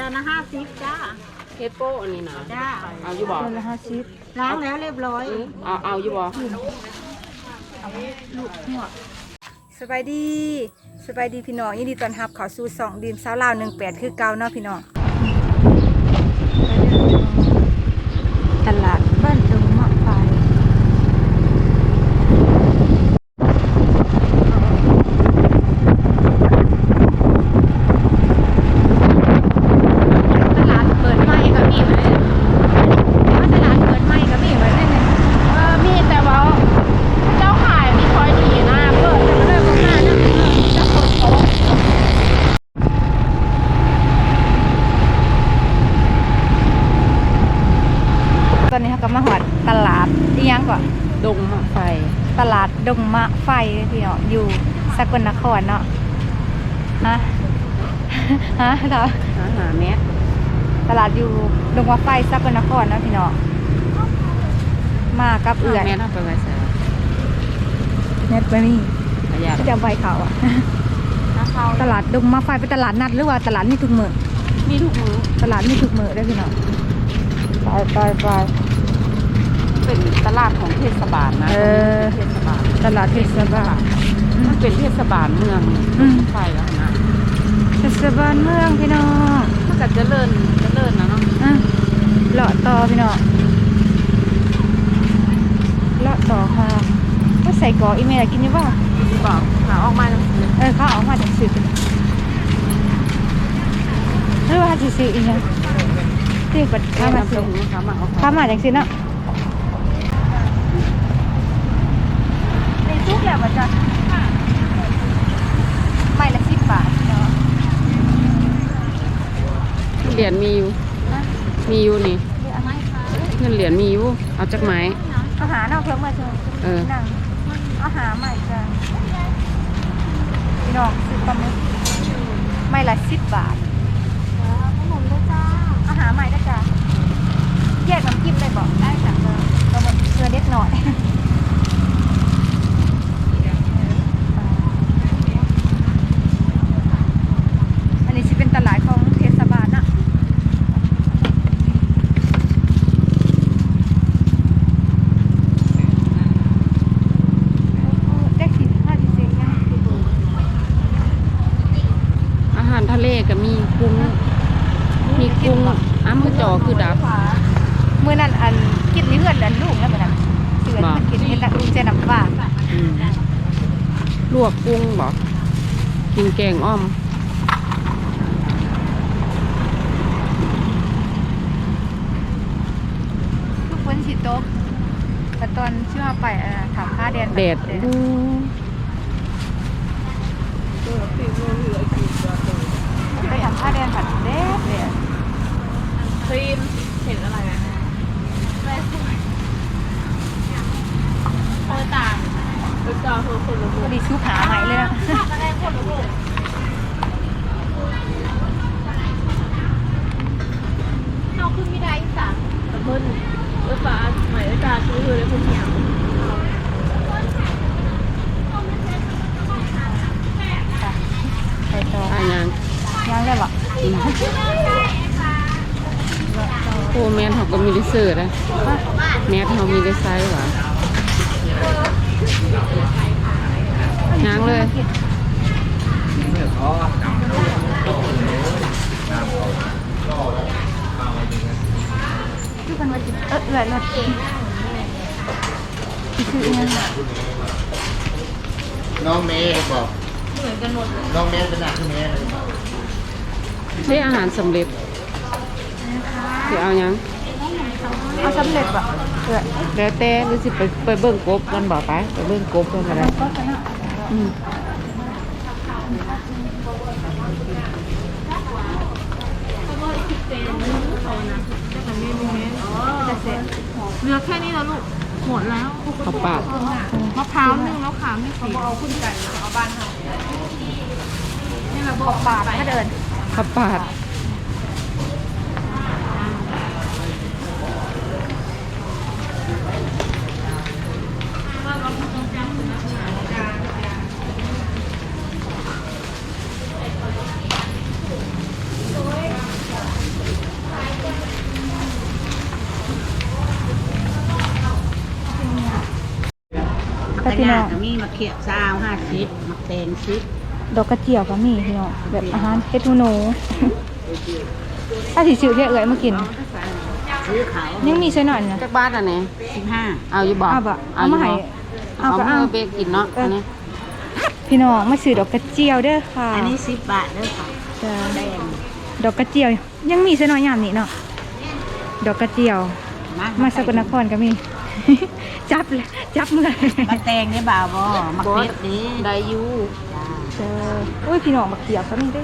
จานละห้าสิบจ้าเฮ็ดโป้อันนี้นะจ้าเอาอยู่บ่เดือนละห้าสิบล้างแล้วเรียบร้อยอืมเอาเอาอยู่บ่ลูกหัวสบายดีสบายดีพี่น้องยินดีต้อนรับเข้าสู่สองดีมสาวลาวหนึ่งแปดคือเก่าเนาะพี่น้องตลาดบ้านดงมะไฟตลาดเปิดใหม่ก็มีไหมว่าตลาดเปิดใหม่ก็มีไหมเนี่ย เออมีแต่ว่าเจ้าขายมีคอยดีนะเปิดแต่ก็เลิกมานะจะคนโต ตอนนี้เขาก็มาหอดตลาดที่ยังก่อน ดงมะไฟ ตลาดดงมะไฟพี่เนาะอยู่สกลนครเนาะฮะ ฮะเหรอหาหาแมสตลาดอยู่ดงมะไฟสกลนครเนาะพี่เนาะมากับเอื่อนแมสเอาไปไว้ใส่เน็ตไปนี่ประหยัดที่จะเอาไปเขาอะถ้าเขาตลาดดงมะไฟเป็นตลาดนัดหรือว่าตลาดมีทุกมือมีทุกมื้อตลาดมีทุกมือได้อพี่เนาะไปไปไปเป็นตลาดของเทศบาลนะเออเทศบาลตลาดเทศบาลมันเป็นเทศบาลเมืองอืมไฟแล้วนะ เทศบาลเมืองพี่น้องมันก็เจะเลิ่นจะเลิ่นะเนาะอะเลาะต่อพี่น้องเลาะต่อค่ะก็ใส่กรอกอีเมลกินอยังว่าบอกหาออกมาจังซี่เออเขาเอามาจากสื่อกันหรือว่าจะซื้ออีกนะที่ปิดข้าเข้ามามาซื้ซื้อข้ามาอาเข้ามาจากซื้อเนาะในซุปแหละมันจะไม่ละสิบบาทเนาะ เหรียญมีอยู่ มีอยู่นี่ เงินเหรียญมีอยู่ เอาจากไหมอาหารเนาะเพิ่มมาเชิญเออนั่งอาหารใหม่จ้ะพี่น้องซื้อปลาหมึกไม่ละสิบบาทอาหารใหม่ได้จ้ะแยกน้ำจิ้มเลยบอกได้จ้ะเออเรามันเกลือเล็กหน่อย อันนี้จะเป็นตลาดของเทศบาลนะได้สิบห้าสิบเซนยัง อาหารทะเลก็มีกุ้ง มีกุ้งอ้ำกระจอคือดับ เมื่อนั้นอันกินนี่เพื่อนอันลูกแล้วเหมือนกันเสือ บ่ มันกินเห็นแล้วลูกเจน้ำปลา อืมล วกกุ้งบอกกินแกงอ้อม ทุกคนฉีดโต๊ะแต่ตอนชื่อว่าไปอะถามค่าแดนแดดแดอู้ไปถามค่าแดนผัดแดดเลยครีมเห็นอะไรไหมเออต่าง พอดีชุบหาใหม่เลยนะเราขึ้นไม่ได้สามแต่เพิ่นเอฟ้าใหม่เออตาซื้อเลยเพิ่นเหนียวไปต่ออะยังยังได้ปะอืมโอ้แมนเขาก็มีได้ซื้อนะแมสเขามีได้ไซส์หวะยังเลยทุกคนมาจิเออเอือรถซื้อยังน้องเมย์บอกน้องเมย์เป็นหนักที่เมย์เลยใช้อาหารสำเร็จสิเอายังเอาสำเร็จปะเอือ แล้วแต่หรือสิไปไปเบิ่งกบกันบอกไปไปเบิ่งกบกันก็ได้ก็ชนะอืมจะเสร็จเหลือแค่นี้แล้วลูก หมดแล้วข้าวปาดมะพร้าวนึ่งแล้วขาไม่สีเอาขึ้นไก่เอาบ้านเขานี่เราบอกบาทถ้าเดินข้าวปาด พี่น้องก็มีมะเขือซาวห้าสิบมะแตงสิบดอกกระเจียวก็มีพี่น้องแบบอาหารเฮ็ดหูหนูถ้าสิซื้อเรียกเอ่ยมากิน ซื้อเขายังมีใส่หน่อยนะจักบาทอันนี้สิบห้าเอาอยู่บ่เอาบ่เอามาให้เอาเอาก็มาเอาเบกินเนาะอันนี้พี่น้องมาซื้อดอกกระเจียวเด้อค่ะ อันนี้สิบบาทเด้อค่ะจ้าแดงดอกกระเจียว ยังมีใส่หน่อยยามนี้เนาะดอกกระเจียว มามาสกลนครก็มี จับเลยจับมือมะแตงได้บ่าวบ่มะเขือดีได้อยู่เจออุ้ยพี่น้องมาเกี่ยวก็มีได้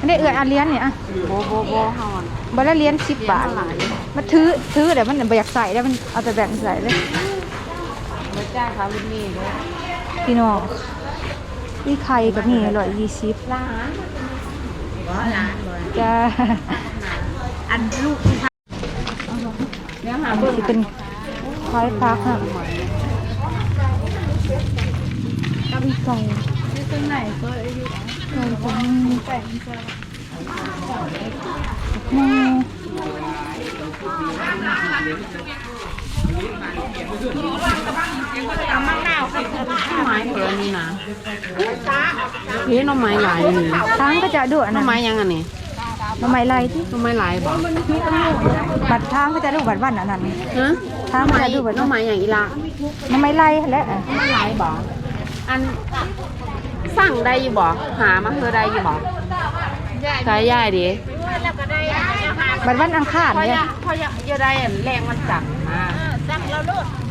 อันนี้เอื้อยอันเลี้ยนเนี่ยอะโบโบโบเฮาอันบาละเลี้ยนสิบบาทมาถือถือแต่มันบ่อยากใส่แล้วมันเอาแต่แบ่งใส่เลยบ่จ้าค่ะรุ่นนี้เด้อพี่น้องนี่ไข่ก็มีร้อยยี่สิบบ่หลานบ่จ้า อันลูกแล้วหาอันเบิ่นี้งสิเป็นควายพักฮะกับอีกไก่ตรงไหนก็อยู่ไก่ตรงนี้ไก่หมูหน่อไม้เพิ่นนี่นะเฮ้ยหน่อไม้หลายนี่ทางก็จะดูอันหน่อนั้นไม้ยังอันนี้ หน่อไม้ไรที่หน่อไม้หลายบ่บัตรทางก็จะดูบัตรวันอันนั้นฮะทางหน่อก็ไม้จะดูบัตรหน่อไม้อย่างอีละหน่อไม้ไรและอะหน่อไม้หลายบ่อันสั่งได้อยู่บ่หามาเฮอได้อยู่บ่ขายย่ายดิบัตรวันอังคารเพราะอเนี่ยยากเพราะอยากจะได้อันแรงมันจักมา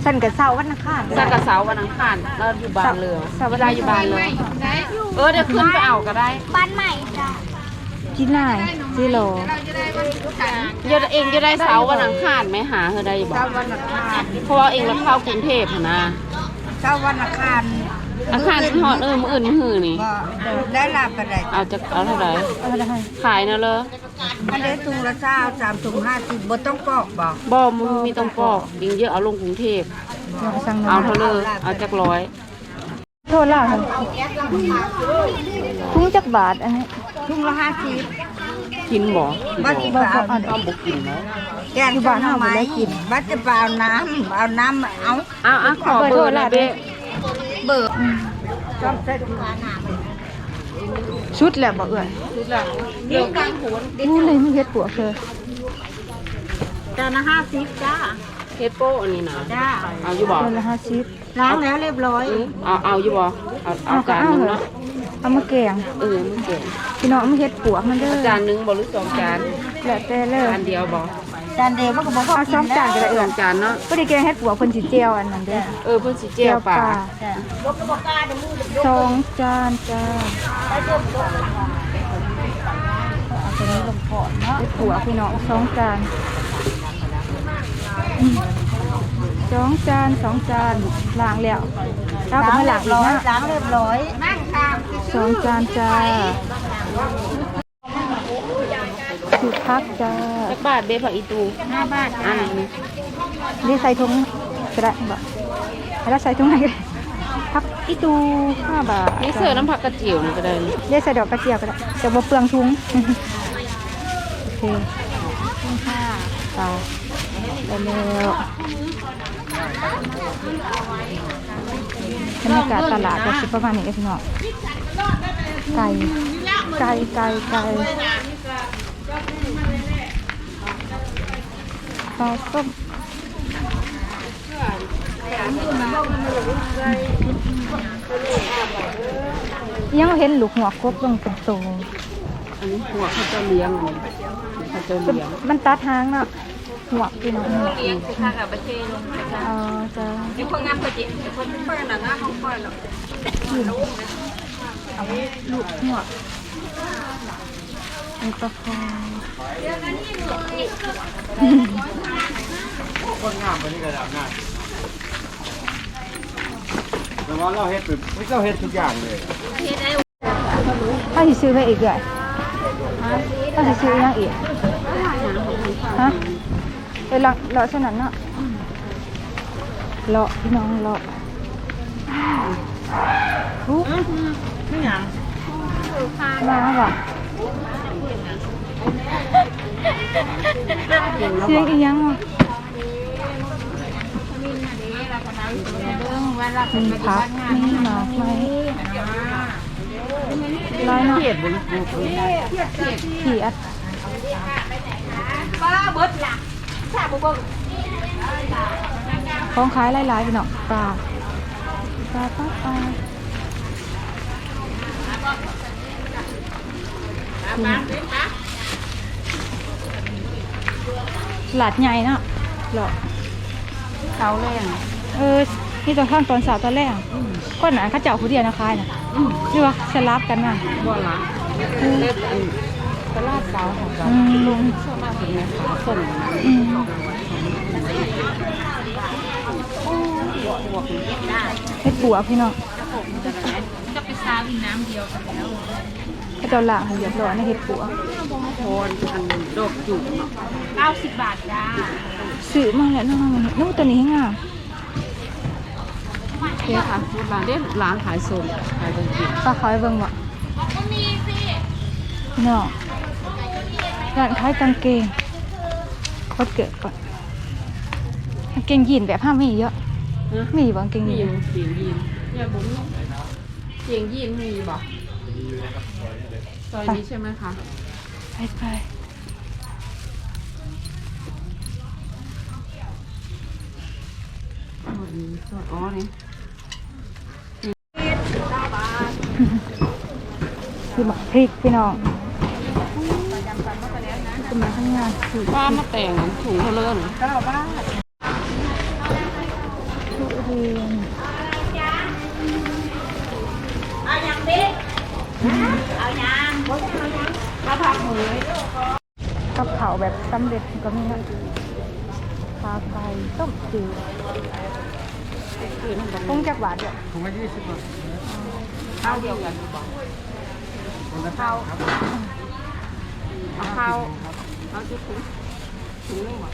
ฉันกับเสาร์วันอังคารสักกระเสาร์วันอังคารเราอยู่บ้านเลยเสาร์วันเวลาอยู่บ้านเลยเออเดี๋ยวขึ้นไปเอาก็ได้ที่นายจิโลเดี๋ยวเองจะได้เสาร์วันอังคารไหมหาเธอได้อยู่บ่เช้าวันอังคารเพราะว่าเองเราเข้ากรุงเทพหั่นนะเช้าวันอังคารอังคารที่ฮอดเออมื้ออื่นมื้อหือนี่ บ่ได้ลาบกันได้เอาจะเอาเท่าไหร่เอาได้ให้ขายนะเลยอันนี้ถุงละเช้าสามถุงห้าสิบบ่ต้องปอกบ่บ่มึงมีต้องปอกยิงเยอะเอาลงกรุงเทพเราไปสั่งหน่เอาอยเท่าเลยเอาจักร้อย โทษล่าค่ะทุ่งจักบาทอันนี้ ถุงละห้าสิบ กินบ่บัดจะไปเอาเอาบ่กินเนาะแกงบ้านเฮาบ่ได้กินบัดจะไปเอาน้ำเอาน้ำเอาเอาเอาขอเบอร์หน่อยเบ้เบิกชอบเส้นชุดแหละบ่เอ่ยเดี๋ยวกลางโหนนี่เลยมีเฮ็ดปวกเธอจานละห้าสิบจ้าเฮ็ดโป้อันนี้นะจ้าเอาอยู่บ่คนละห้าสิบล้างแล้วเรียบร้อย เอาเอาอยู่บ่เอาเอาจานหนึงเนาะ เอามาแกงเออมันเก่งพี่น้องมาเฮ็ดปวกมันเด้อจานหนึงบ่หรือสองจานแล้วแต่เลยจานเดียวบ่จานเดียวมันก็บอกว่าเอาสองจานก็ได้สเอ่อยงจานเนาะบ่ได้แกงเฮ็ดปวกเพิ่นสิเจียวอันนั้นเด้อเออเพิ่นสิเจียวปลาสองจานจ้าเอาตัวนี้ลงก่อนเนาะเฮ็ดปวกพี่น้องสองจานอืมสองจานสองจานล้างแล้วเราก็ล้างมาเรีล้ายงบอีกร้อยนะล้างเรียบร้อยนั่งตาม สองจานจ้าสุพักจ้าจักบาทเด้ผักอีตูห้าบาทอันนี้นี่ใส่ถุงก็ได้บ่แล้วใส่ถุงไหนก็ได้พักอีตูห้าบาทนี่เสือน้ำผักกระเจียวนี่ก็ได้นี่เรียกใส่ดอกกระเจียวก็ได้จะบ่เปลืองถุงโอเคค่ะไปแล้วบรรยากาศตลาดก็สิประมาณนี้เองพี่น้อง ไก่ไก่ไก่ไก่ปลาส้มยังเห็นลูกหัวครบลงเป็นโตอันนี้หัวเขาจะเลี้ยงเขาจะเลี้ยงมันตัดหางเนาะหัวพี่น้องเลี้ยงสิค่ะกับประเทศลงเออจะนี่คนงานประเทศคนเปิดน่ะนะของเปิดหรอก ลูกหัวมีปลาคองคนงามไปนี่ก็ดำหน้าแต่ว่าเราเฮ็ดแบบเราเฮ็ดทุกอย่างเลยถ้าสิซื้อไปอีกเลยถ้าสิซื้อยังอีกฮะไปเลาะเลาะเท่านั้นเนาะเลาะพี่น้องเลาะทุก นี่หยังมาว่ะเสียงอีหยังวะเบิ่งเวลาเป็นมีปฏิผับักติงานมีหมากไหมร้อยเนาะเขียดบนกูกูขี่อัดป้าเบิดหลักทราบบ่เบิ่งของขายหลายๆพี่น้องปลาปลาปลาปลา หลาดใหญ่เนาะหรอเขาแรงเออนี่ตอนข้างตอนสาวตอนแรกก้อนหนาเข้าเจ้าผู้เดียวนะคายนะนี่วะสลับกันน่ะบ่ละเล็บอันตลาดเก่าของเราอืมส่วนมากเป็นแม่ค้าส่งอืมบวกเก็บได้เฮ็ดปัวพี่น้อง จะไปซาวินน้ำเดียวกันแล้วเข้าเจ้าล่างให้เรียบร้อยในะเฮ็ดปัวโคนอันดอกจุกเนาะเก้าสิบบาทจ้าซื้อมาแล้วน้องมันนู่นตัวนี้ให้งามเด้ค่ะร้านเด้ร้านขายส่งขายตรงกินปลาขาวให้เบิ่งบ่พี่น้องร้านขายกางเกงโคตรเกิดก่อนกางเกงยีนแบบห้ามมีเยอะนะมีบ่กางเกงมียีนเสียงยีนเนี่ยบุ้ม เสียงยีนมีบ่ซอยนี้ใช่ไหมคะ ไปไปอ๋อนี่ซอยอ๋อนี่คือหมักพริกพี่น้องจะมาทำงานคือป้ามาแต่งถุงเท่าเลื่อนทุเรียน กับเผาแบบสำเร็จก็มีนะปลาไก่ต้มจืดต้มจากหวานเดียวถุงละยี่สิบบาทข้าวเดียวกันบ่ข้าวเอาข้าวเอาจุดถุงถุงนึงบ่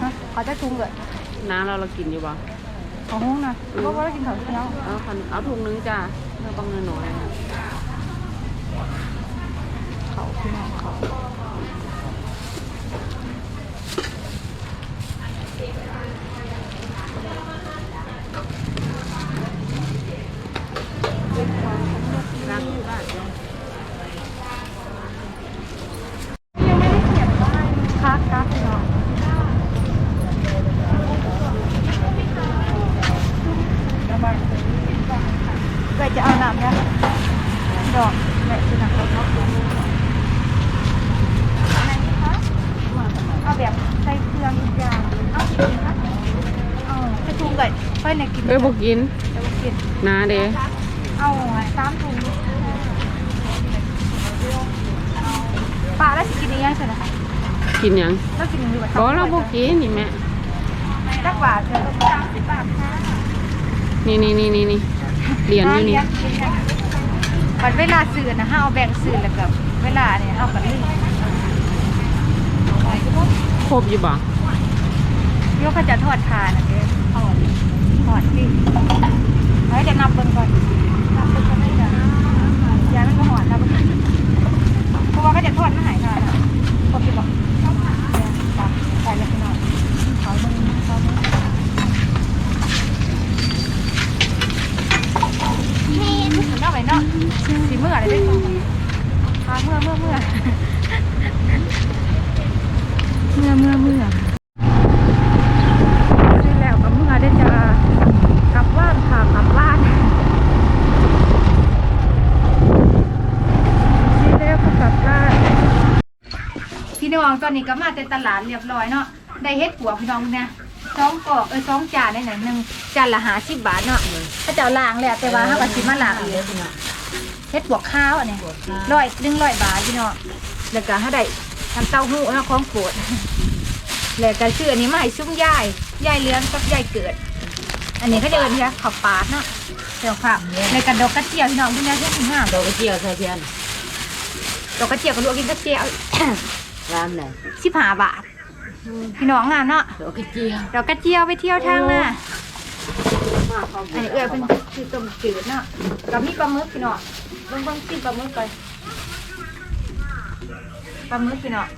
ฮะขอจะทุงเลยน้ำเราเรากินอยู่บ่ของห้องนะเพราะว่าเรากินข้าวเช้าเอาคันเอาถุงนึงจ้าเนื้อต้องน้อยนะ ขึ้นมาค่ะ งก่อนค่อยในกินเอ้ยบ่กินจะบ่กินนาเด้เอาสามถุงปลาแล้วสิกินยังไงใช่ไหมคะกินหยังเรากินอยู่บ่เราบ่กินนี่แม่ตักบาทเธอสามสิบบาทค่ะนี่นี่นี่นี่นี่เหรียญอยู่นี่วันเวลาสื่อนะฮะเอาแบ่งสื่อแล้วกับเวลาเนี่ยเอากันลืมครบอยู่บ่ยกเขาจะทอดทานนะเด้ทอดทอดที่เฮ้ยเดี๋ยวนับเบิ่งก่อนนับเบิ่งก่อนได้จ้ะยามันก็หอนนับเบิ่งเพราะว่าก็จะทอดมาใหายทานนะครบที่บอกเนี่ยตักใส่เลยพี่น้องเขามึงเขามึงนี่เอาไปเนาะสีเมื่ออะไรได้ก่อนพาเมื่อเมื่อเมื่อ เมื่อเมื่อเมื่อซื้อแล้วก็เมื่อได้จะกลับบ้านค่ะกลับบ้านซื้อแล้วก็กลับบ้านพี่น้อง ตอนนี้ก็มาแต่ตลาดเรียบร้อยเนาะได้เฮ็ดปัวพี่น้องเนี่ยสองกอกเออสองจานได้หน่อยหนึ่งจานละหาสิบบาทเนาะถ้าเจ้าล้างแล้วแต่ว่าเขาก็สิมาล้างเองเฮ็ดปวกข้าวอันนี้ร้อยหนึ่งร้อยบาทพี่น้องแล้วก็ถ้าได้ทำเต้าหู้เนาะของโปรดแล้วก็ชื่ออันนี้มาให้ซุ้มยายยายเลี้ยงกับยายเกิด อันนี้เขาเดินเนี่ยขับปาดเนาะเดี๋ยวค่ะแล้วก็ดอกกระเจียวพี่น้องพี่น้องที่ถึงห้าดอกกระเจียวใส่เทียนดอกกระเจียวกับลวกกินกระเจียว ร้านไหนสิบห้าบาท พี่น้องงานเนาะดอกกระเจียวดอกกระเจียวไปเที่ยวทางน่ะมาเข้าอันนี้เอื้อเป็นคือต้มจืดเนาะกับมีปลาหมึกพี่น้องเบิ่งเบิ่งซิปลาหมึกไปปลาหมึกพี่น้อง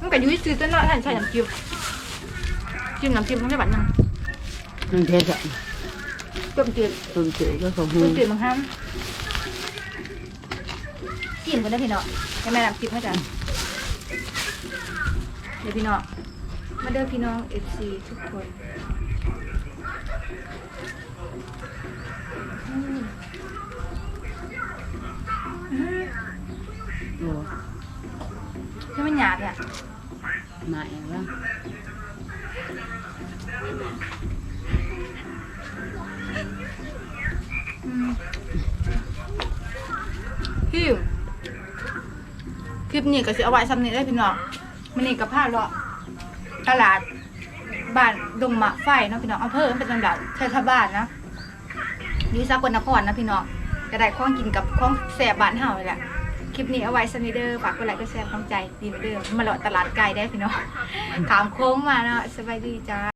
มันก็อยู่ที่ซื้อตัวเนาะท่านใช่น้ำจิ้มจิ้มน้ำจิ้มต้องได้บัตรนึงมันเทสอะต้มจืดต้นจืดก็ของหูต้มจืดบางครั้ง จิ้มกันได้พี่เนาะให้แม่น้ำจิ้มให้จ้ะเดี๋ยวพี่เนาะมาเด้อพี่น้อง FC ทุกคนโอ้ให้มันหยาบอะมาเองว่า ปนี้ก็สิเอาไว้ซ้ำนี้ได้พี่น้องมันนี่กับผ้าเลาะตลาดบ้านดงมะไฟเนาะพี่น้องอำเภอมันเป็นจังหวัดเทศบาลนะยู่สกลนครนะพี่น้องก็ได้ข้องกินกับข้องแสบบ้านเฮาเลยแหละคลิปนี้เอาไว้สนิเดอร์ฝากกดไลค์กดแชร์ของใจดีเหมือนเดิมมาเลาะตลาดไก่ได้พี่น้องขามโค้งมาเนาะสบายดีจ้า